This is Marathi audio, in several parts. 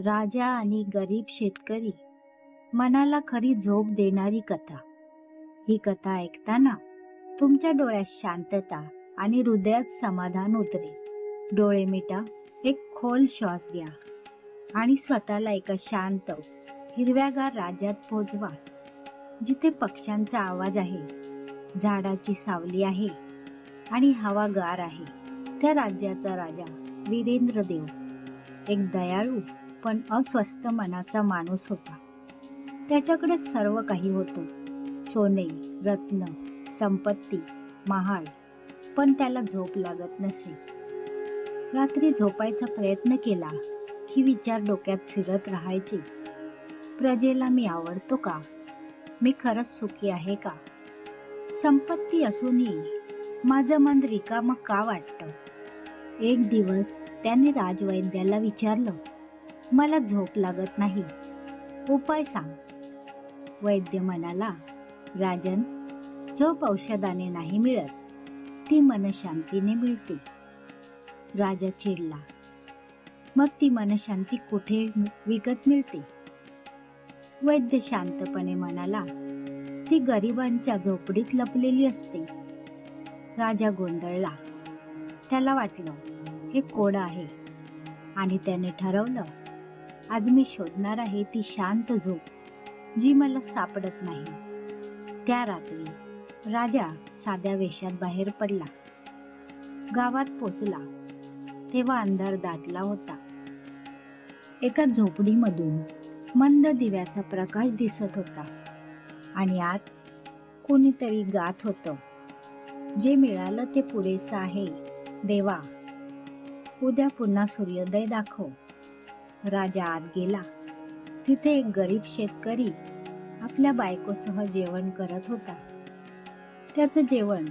राजा आणि गरीब शेतकरी मनाला खरी झोप देणारी कथा. ही कथा ऐकताना तुमच्या डोळ्यात शांतता आणि हृदयात समाधान उतरेल. डोळे मिटा एक खोल श्वास घ्या आणि स्वतःला एका शांत हिरव्यागार राज्यात पोचवा जिथे पक्ष्यांचा आवाज आहे झाडाची सावली आहे आणि हवा गार आहे. त्या राज्याचा राजा वीरेंद्र देव एक दयाळू पण अस्वस्थ मनाचा माणूस होता. त्याच्याकडे सर्व काही होतं. सोने रत्न संपत्ती महाल. पण त्याला झोप लागत नसे. रात्री झोपायचा प्रयत्न केला ही विचार डोक्यात फिरत राहायचे. प्रजेला मी आवडतो का? मी खरंच सुखी आहे का? संपत्ती असूनही माझं मन रिकामं का वाटतं? एक दिवस त्याने राजवैद्याला विचारलं मला झोप लागत नाही. उपाय सांग. वैद्य म्हणाला राजन झोप औषधाने नाही मिळत. ती मनशांतीने मिळते. राजा चिडला. मग ती मनशांती कुठे विकत मिळते? वैद्य शांतपणे म्हणाला ती गरिबांच्या झोपडीत लपलेली असते. राजा गोंधळला. त्याला वाटलं हे कोड आहे. आणि त्याने ठरवलं आज मी शोधणार आहे ती शांत झोप जी मला सापडत नाही. त्या रात्री राजा साध्या वेशात बाहेर पडला. गावात पोचला. तेव्हा अंधार दाटला होता. एका झोपडीमधून मंद दिव्याचा प्रकाश दिसत होता. आणि आत कोणीतरी गात होतं. जे मिळालं ते पुरेसं आहे. देवा उद्या पुन्हा सूर्योदय दाखव. राजा आत गेला. तिथे एक गरीब शेतकरी आपल्या बायकोसह जेवण करत होता. त्याचं जेवण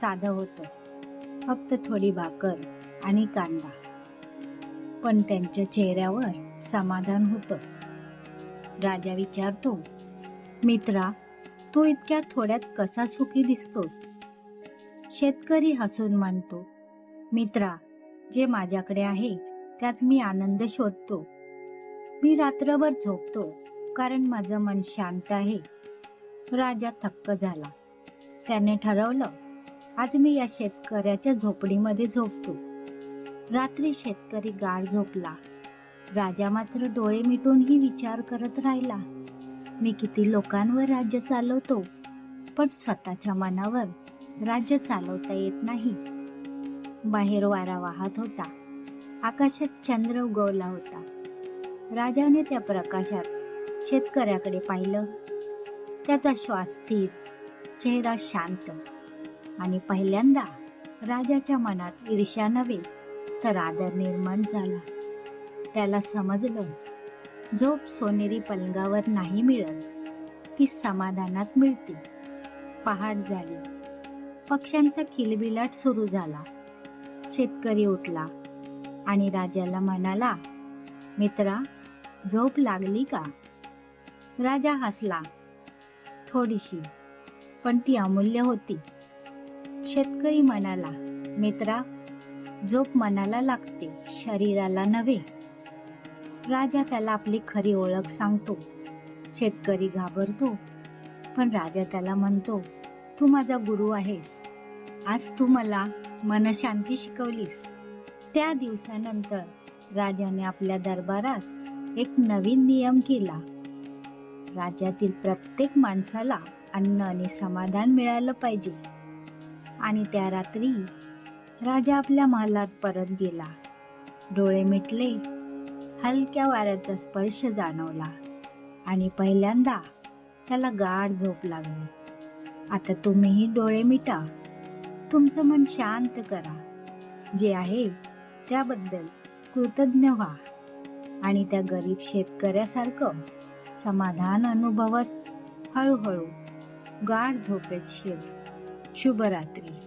साधं होतं. फक्त थोडी भाकर आणि कांदा. पण त्यांच्या चेहऱ्यावर समाधान होतं. राजा विचारतो मित्रा तू इतक्या थोड्यात कसा सुखी दिसतोस? शेतकरी हसून म्हणतो मित्रा जे माझ्याकडे आहे त्यात मी आनंद शोधतो. मी रात्रभर झोपतो कारण माझं मन शांत आहे. राजा थक्क झाला. त्याने ठरवलं आज मी या शेतकऱ्याच्या झोपडीमध्ये झोपतो. रात्री शेतकरी गाढ झोपला. राजा मात्र डोळे मिटूनही विचार करत राहिला. मी किती लोकांवर राज्य चालवतो पण स्वतःच्या मनावर राज्य चालवता येत नाही. बाहेर वारा वाहत होता. आकाशात चंद्र उगवला होता. राजाने त्या प्रकाशात शेतकऱ्याकडे पाहिलं. त्याचा श्वास स्थिर चेहरा शांत आणि पहिल्यांदा राजाच्या मनात ईर्ष्या नव्हे तर आदर निर्माण झाला. त्याला समजलं झोप सोनेरी पलंगावर नाही मिळत ती समाधानात मिळते. पहाट झाली. पक्ष्यांचा किलबिलाट सुरू झाला. शेतकरी उठला. आणि राजाला म्हणाला मित्रा झोप लागली का? राजा हसला. थोडीशी पण ती अमूल्य होती. शेतकरी म्हणाला मित्रा झोप मनाला लागते शरीराला नव्हे. राजा त्याला आपली खरी ओळख सांगतो. शेतकरी घाबरतो पण राजा त्याला म्हणतो तू माझा गुरु आहेस. आज तू मला मनशांती शिकवलीस. त्या दिवसानंतर राजाने आपल्या दरबारात एक नवीन नियम केला. राज्यातील प्रत्येक माणसाला अन्न आणि समाधान मिळालं पाहिजे. आणि त्या रात्री राजा आपल्या महालात परत गेला. डोळे मिटले हलक्या वाऱ्याचा स्पर्श जाणवला आणि पहिल्यांदा त्याला गाढ झोप लागली. आता तुम्हीही डोळे मिटा. तुमचं मन शांत करा. जे आहे त्याबद्दल कृतज्ञ व्हा. आणि त्या गरीब शेतकऱ्यासारखं समाधान अनुभवत हळूहळू गाढ झोपेत शिर. शुभरात्री.